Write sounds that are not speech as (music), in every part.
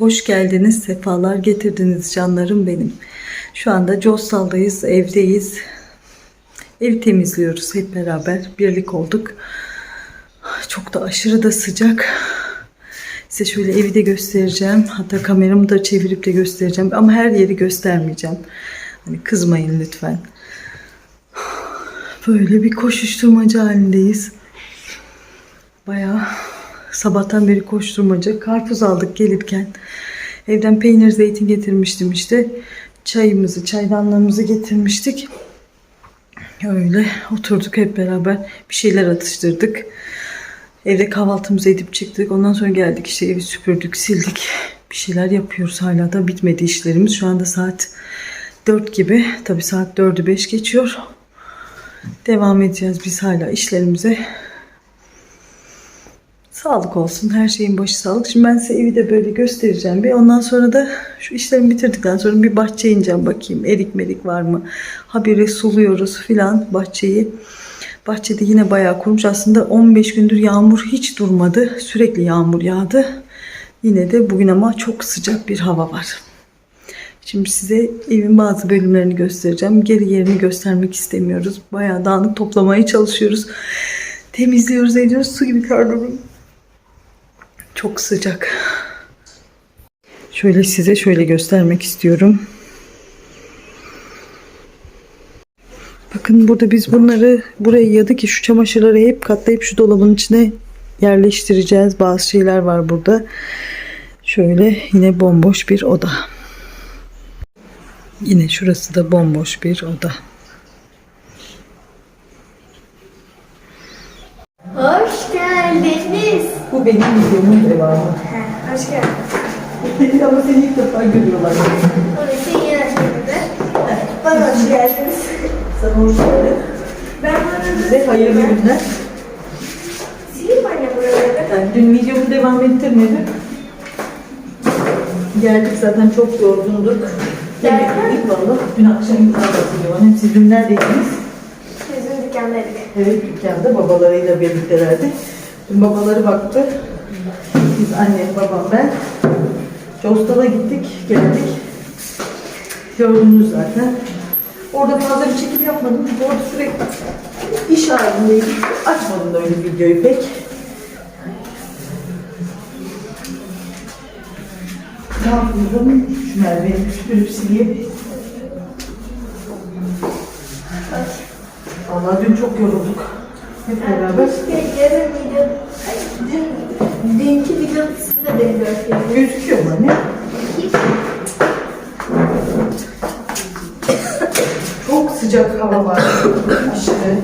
Hoş geldiniz, sefalar getirdiniz canlarım benim. Şu anda Costal'dayız, evdeyiz. Ev temizliyoruz hep beraber, birlik olduk. Çok da aşırı da sıcak. Size şöyle evi de göstereceğim. Hatta kameramı da çevirip de göstereceğim. Ama her yeri göstermeyeceğim. Hani kızmayın lütfen. Böyle bir koşuşturmaca halindeyiz. Bayağı sabahtan beri koşturmaca. Karpuz aldık gelirken. Evden peynir zeytin getirmiştim işte. Çayımızı, çaydanlığımızı getirmiştik. Öyle oturduk hep beraber bir şeyler atıştırdık. Evde kahvaltımızı edip çıktık. Ondan sonra geldik işte evi süpürdük, sildik. Bir şeyler yapıyoruz hala da bitmedi işlerimiz. Şu anda saat 4 gibi. Tabii saat 4'ü 5 geçiyor. Devam edeceğiz biz hala işlerimize. Sağlık olsun. Her şeyin başı sağlık. Şimdi ben size evi de böyle göstereceğim. Bir ondan sonra da şu işlerimi bitirdikten sonra bir bahçeye ineceğim bakayım. Erik merik var mı? Habire suluyoruz filan bahçeyi. Bahçede yine bayağı kurumuş. Aslında 15 gündür yağmur hiç durmadı. Sürekli yağmur yağdı. Yine de bugün ama çok sıcak bir hava var. Şimdi size evin bazı bölümlerini göstereceğim. Geri yerini göstermek istemiyoruz. Bayağı dağınık toplamaya çalışıyoruz. Temizliyoruz, ediyoruz. Su gibi karnım. Çok sıcak. Şöyle size şöyle göstermek istiyorum. Bakın burada biz bunları buraya yadık ki şu çamaşırları hep katlayıp şu dolabın içine yerleştireceğiz. Bazı şeyler var burada. Şöyle yine bomboş bir oda. Yine şurası da bomboş bir oda. Hoş geldiniz. Bu benim videomun devamı. Ha, hoş geldiniz. Ama seni ilk defa görüyorlar. Orası yeni açıldı. Bana hoş geldiniz. Sana hoş geldin. Ben burada Size hayırlı günler. sileyim anne buraları. Yani dün videomu devam ettirmedim. Geldik zaten çok yorgunduk. Yedik valla. Dün akşam güzel bakılıyor. Hem siz dün neredeydiniz? Bizim dükkandaydık. Evet dükkanda babalarıyla birliktelerdi. Babaları baktı. Biz annem, babam, ben. Costal'a gittik, geldik. Gördünüz zaten. Orada fazla bir çekim yapmadım. Çünkü orada sürekli iş halindeydim. Açmadım da öyle videoyu pek. Ne yapıyordum? Şu Merve'yi süpürüp sileyim. Vallahi dün çok yorulduk. Hep beraber. Keşke yarın video... Ay, dün, dünkü video siz de beni görseydiniz. Gözüküyor mu anne? Çok sıcak hava var. Aşırı.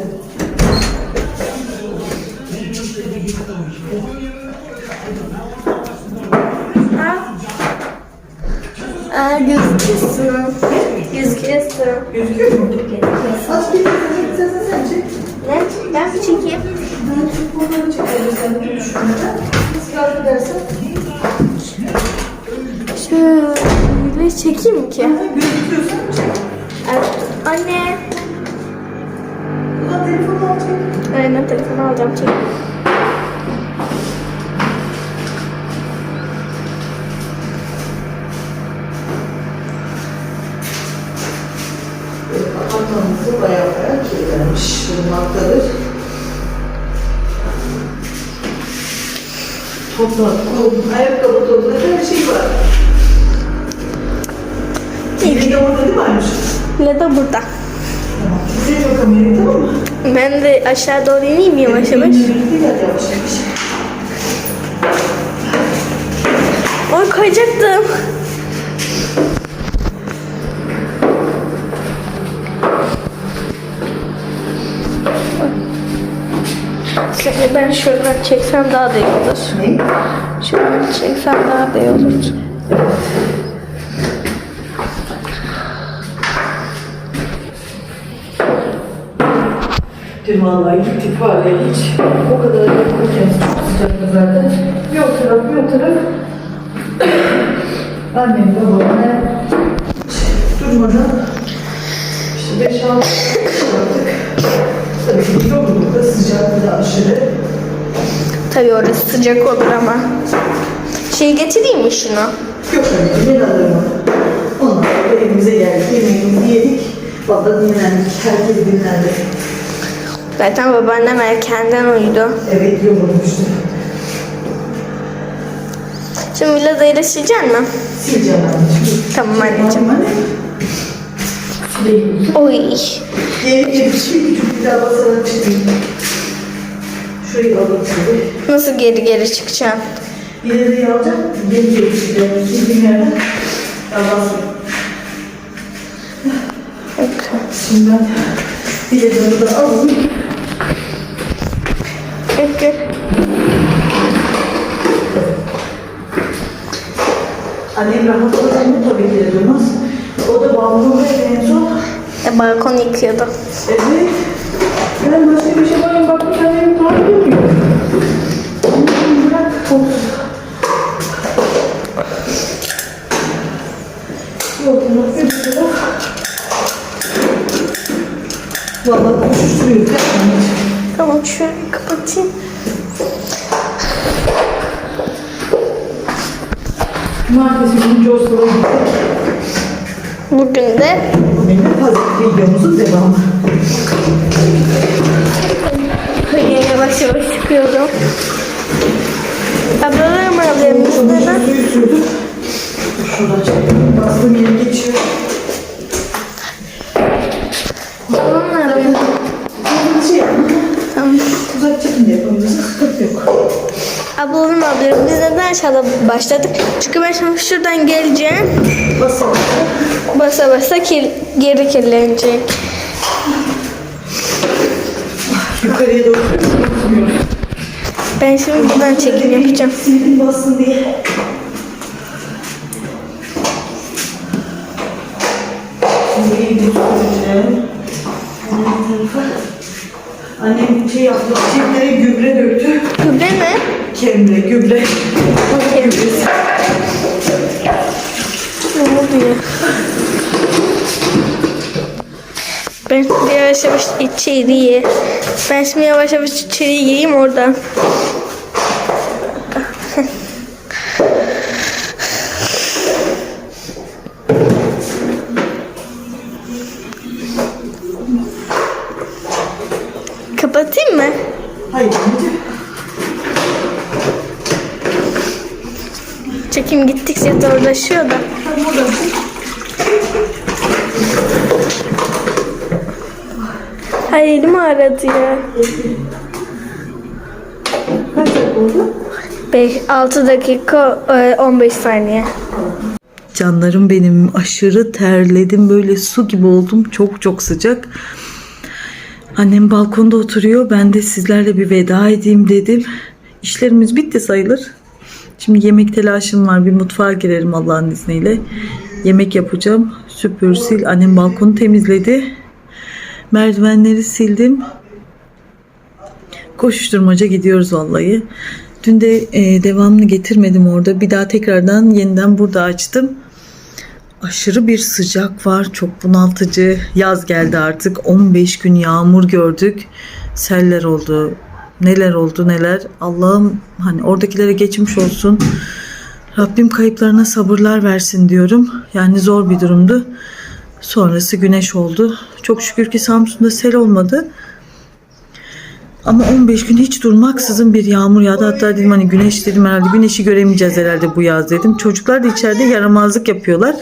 Aa, gözüküyorsun. Gözüküyorsun. Gözüküyor mu? Az bir sen Ben? Ben bunları çekelim sen de şunları. Biz yardım edersen. Şöyle çekeyim mi ki? Çek. Evet. Anne. Da telefonu al çek. Aynen telefonu alacağım çek. Apartmanımızı bayağı bayağı kirlenmiş bulunmaktadır. Toprak, kum, ayakkabı topladı, her şey var. TV de orada değil mi Aymış? Ne de burada. Tamam. Şuraya bak kamerayı tamam mı? Ben de aşağı doğru ineyim yavaş yavaş. Yavaş yavaş. Oy koyacaktım. Ben şuradan çeksem daha da iyi olur. Ne? Şuradan çeksem daha da iyi olur. Dün vallahi gittik var hiç o kadar yakınken çok sıcaktı zaten. Bir o taraf bir o taraf. (coughs) Annem babam hiç durmadan işte beş altı yaptık. Tabii ki yorulduk da sıcaklığı aşırı. Tabii orası sıcak olur ama. Şey getireyim mi şunu? Yok anneciğim ben alırım onu. Ondan sonra evimize geldik. Yemeğimizi yedik. Valla dinlendik. Herkes dinlendi. Zaten babaannem erkenden uyudu. Evet yorulmuştu. Şimdi villadayı da silecek mi? Sileceğim anneciğim. Tamam anneciğim. Anne. Oy. Bir. Nasıl geri geri çıkacağım? İleriyi alacağım. Geri geri çıkacağım. Sildiğim yerden. Okay. Şimdi ben biletimi de alayım. Okay. Annem rahat olacağını tabii ki de duymaz. O da balkonda en son. E, balkon yıkıyordu. Evet. Ben başka bir şey var bak bir tane bir tane yok. Bırak olsun. Yok, yok, yok, yok. Vallahi koşuşturuyoruz. Anneciğim. Tamam şöyle kapatayım. Cumartesi günü Jostor'a gittik. Bugün de de pazar videomuzun devamı. Yavaş yavaş çıkıyorum. Aşağıda başladık? Çünkü ben şimdi şuradan geleceğim. Basalım. Basa basa kir, geri kirlenecek. Yukarıya doğru. Ben şimdi buradan çekim yapacağım. Bassın diye. Annem şey yaptı, çiçeklere gübre döktü. Kemre, gübre. Gübresi. Ne oluyor? Ben şimdi yavaş yavaş içeriye. Ben şimdi yavaş yavaş içeriye gireyim oradan. Kapatayım mı? Hayır Çekim gittikçe zorlaşıyor da. Ay elim ağrıdı ya. Kaç oldu? 5, 6 dakika e, 15 saniye. Canlarım benim aşırı terledim böyle su gibi oldum çok çok sıcak. Annem balkonda oturuyor ben de sizlerle bir veda edeyim dedim. İşlerimiz bitti sayılır. Şimdi yemek telaşım var bir mutfağa girerim Allah'ın izniyle. Yemek yapacağım süpür sil annem balkonu temizledi. Merdivenleri sildim. Koşuşturmaca gidiyoruz vallahi. Dün de e, devamını getirmedim orada. Bir daha tekrardan yeniden burada açtım. Aşırı bir sıcak var. Çok bunaltıcı. Yaz geldi artık. 15 gün yağmur gördük. Seller oldu. Neler oldu neler. Allah'ım hani oradakilere geçmiş olsun. Rabbim kayıplarına sabırlar versin diyorum. Yani zor bir durumdu. Sonrası güneş oldu. Çok şükür ki Samsun'da sel olmadı. Ama 15 gün hiç durmaksızın bir yağmur yağdı. Hatta dedim hani güneş dedim herhalde güneşi göremeyeceğiz herhalde bu yaz dedim. Çocuklar da içeride yaramazlık yapıyorlar.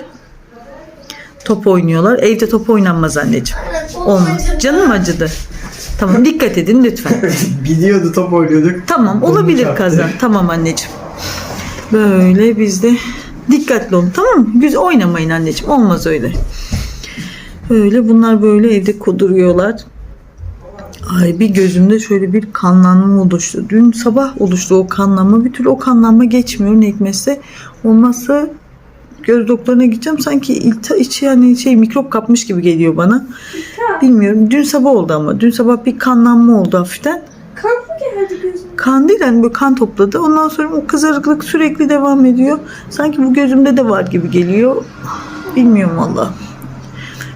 Top oynuyorlar. Evde top oynanmaz anneciğim. Olmaz. Canım acıdı. Tamam dikkat edin lütfen. (laughs) Gidiyordu top oynuyorduk. Tamam olabilir çarptı. kaza. Tamam anneciğim. Böyle biz de dikkatli olun tamam mı? Güzel oynamayın anneciğim. Olmaz öyle. Öyle bunlar böyle evde kuduruyorlar. Ay bir gözümde şöyle bir kanlanma oluştu. Dün sabah oluştu o kanlanma. Bir türlü o kanlanma geçmiyor ne hikmetse. Olmazsa göz doktoruna gideceğim. Sanki ilta içi yani şey mikrop kapmış gibi geliyor bana. Bilmiyorum. Dün sabah oldu ama. Dün sabah bir kanlanma oldu hafiften. Kan mı geldi gözüme? Kan değil hani böyle kan topladı. Ondan sonra o kızarıklık sürekli devam ediyor. Sanki bu gözümde de var gibi geliyor. Bilmiyorum valla.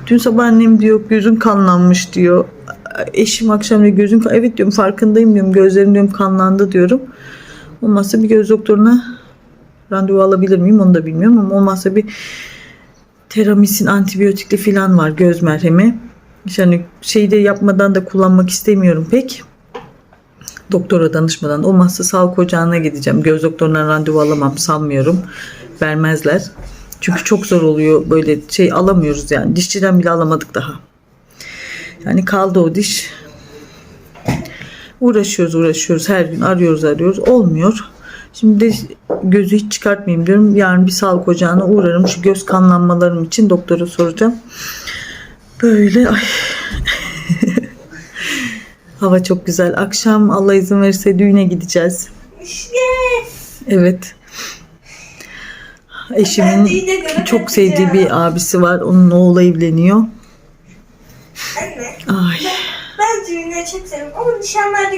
Dün sabah annem diyor gözün kanlanmış diyor. Eşim akşam diyor gözün kan- evet diyorum farkındayım diyorum gözlerim diyorum kanlandı diyorum. Olmazsa bir göz doktoruna Randevu alabilir miyim onu da bilmiyorum ama olmazsa bir teramisin antibiyotikli falan var göz merhemi. Yani şeyi de yapmadan da kullanmak istemiyorum pek. Doktora danışmadan olmazsa sağlık ocağına gideceğim. Göz doktorundan randevu alamam sanmıyorum. Vermezler. Çünkü çok zor oluyor böyle şey alamıyoruz yani. Dişçiden bile alamadık daha. Yani kaldı o diş. Uğraşıyoruz uğraşıyoruz her gün arıyoruz arıyoruz olmuyor. Şimdi de gözü hiç çıkartmayayım diyorum. Yarın bir sağlık ocağına uğrarım. Şu göz kanlanmalarım için doktora soracağım. Böyle ay. (laughs) Hava çok güzel. Akşam Allah izin verirse düğüne gideceğiz. Evet. Eşimin çok sevdiği bir abisi var. Onun oğlu evleniyor. Ay. Düğüne çok seviyorum ama nişanlarda.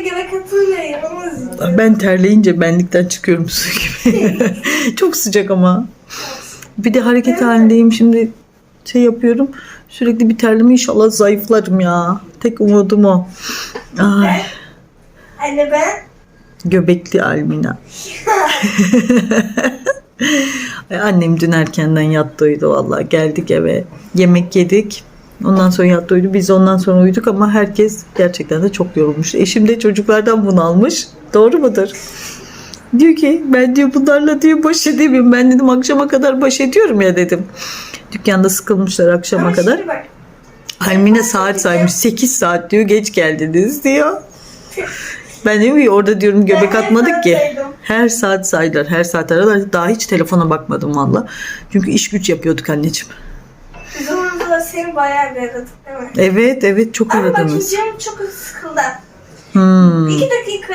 Ama üzülüyorum. Ben terleyince benlikten çıkıyorum su gibi. (laughs) Çok sıcak ama. Bir de hareket halindeyim şimdi şey yapıyorum. Sürekli bir terleme inşallah zayıflarım ya. Tek umudum o. Ay, Anne ben göbekli Almina. (laughs) (laughs) Annem dün erkenden yattı uyudu vallahi. Geldik eve. Yemek yedik. Ondan sonra yattı uyudu. Biz ondan sonra uyuduk ama herkes gerçekten de çok yorulmuş. Eşim de çocuklardan bunalmış. Doğru mudur? Diyor ki ben diyor bunlarla diyor baş edemiyorum. Ben dedim akşama kadar baş ediyorum ya dedim. Dükkanda sıkılmışlar akşama Ama kadar. bak. Almine saat saymış. 8 saat diyor geç geldiniz diyor. Ben diyorum ki orada diyorum göbek atmadık ki. Her saat saydılar. Her saat aradılar. Daha hiç telefona bakmadım valla. Çünkü iş güç yapıyorduk anneciğim. Orada seni bayağı bir aradık değil mi? Evet evet çok Ama bak aradınız. canım çok sıkıldı. Hmm. İki dakika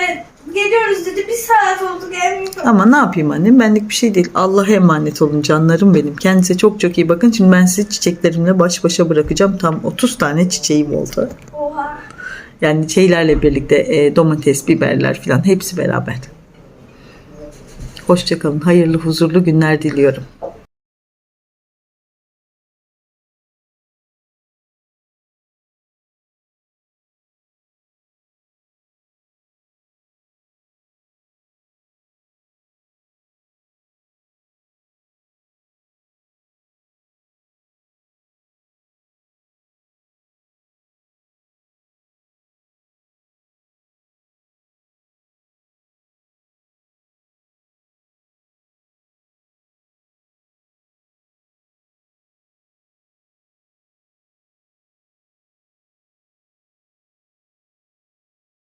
geliyoruz dedi. Bir saat oldu gelmiyor. Ama ne yapayım annem benlik bir şey değil. Allah'a emanet olun canlarım benim. Kendinize çok çok iyi bakın. Şimdi ben sizi çiçeklerimle baş başa bırakacağım. Tam 30 tane çiçeğim oldu. Oha. Yani şeylerle birlikte e, domates, biberler falan hepsi beraber. Hoşçakalın. Hayırlı, huzurlu günler diliyorum.